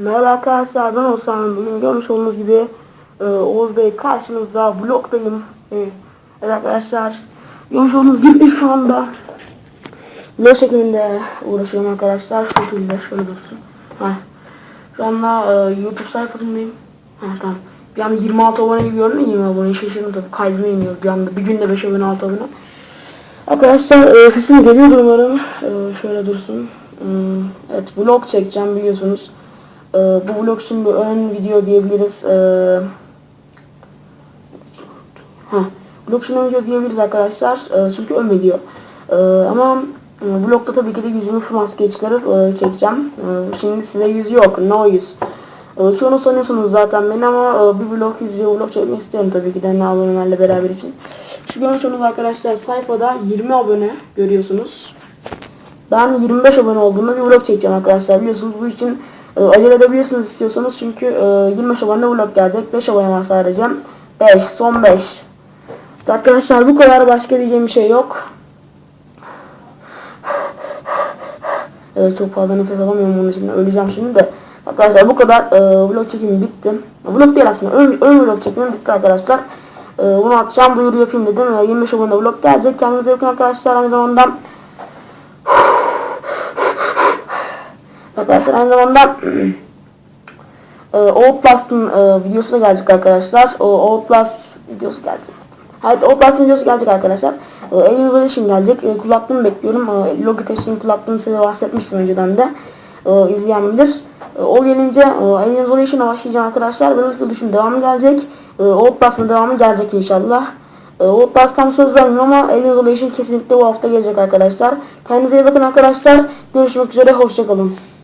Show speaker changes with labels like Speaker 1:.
Speaker 1: Merhaba arkadaşlar ben Oğuzhan. Bugün görmüş olduğunuz gibi e, Oğuz Bey karşınızda vlogdayım. Evet, evet arkadaşlar görmüş olduğunuz gibi şu anda vlog çekiminde uğraşıyorum arkadaşlar. Şu şekilde şöyle dursun. Ha. Şu anda e, YouTube sayfasındayım. Ha, tamam. Bir anda 26 abone gördüm ya 20 abone şaşırdım tabii kalbime iniyor bir anda bir günde 5 abone 6 abone. Arkadaşlar e, sesim geliyordur umarım. E, şöyle dursun. Hmm, evet vlog çekeceğim biliyorsunuz. E, bu vlog için bir ön video diyebiliriz. E, ha, vlog için ön video diyebiliriz arkadaşlar. E, çünkü ön video. E, ama vlogda tabii ki de yüzümü şu maskeyi çıkarıp e, çekeceğim. E, şimdi size yüz yok. No yüz. E, çoğunu sanıyorsunuz zaten beni ama e, bir vlog yüzüyor vlog çekmek istiyorum tabii ki de ne abonelerle beraber için. Şu olduğunuz arkadaşlar sayfada 20 abone görüyorsunuz. Ben 25 abone olduğumda bir vlog çekeceğim arkadaşlar. Biliyorsunuz bu için e, acele edebilirsiniz istiyorsanız çünkü e, 25 abone vlog gelecek. 5 abone var sadece. 5, son 5. Arkadaşlar bu kadar başka diyeceğim bir şey yok. Evet çok fazla nefes alamıyorum bunun için. Öleceğim şimdi de. Arkadaşlar bu kadar e, vlog çekimi bitti. Vlog değil aslında. Ön, ön vlog çekimi bitti arkadaşlar. E, bunu akşam duyuru yapayım dedim. E, 25 abone vlog gelecek. Kendinize bakın arkadaşlar. Aynı zamanda Arkadaşlar aynı zamanda e, Outlast'ın e, videosu da gelecek arkadaşlar. O Outlast videosu gelecek. Evet Outlast videosu gelecek arkadaşlar. E, Alien gelecek. E, bekliyorum. E, Logitech'in kulaklığını size bahsetmiştim önceden de. E, bilir. E, o gelince e, Alien Isolation'a başlayacağım arkadaşlar. Ben Özgür Düşün devamı gelecek. E, Outlast'ın devamı gelecek inşallah. E, Outlast tam söz vermiyorum ama Alien Isolation kesinlikle bu hafta gelecek arkadaşlar. Kendinize iyi bakın arkadaşlar. Görüşmek üzere. Hoşçakalın.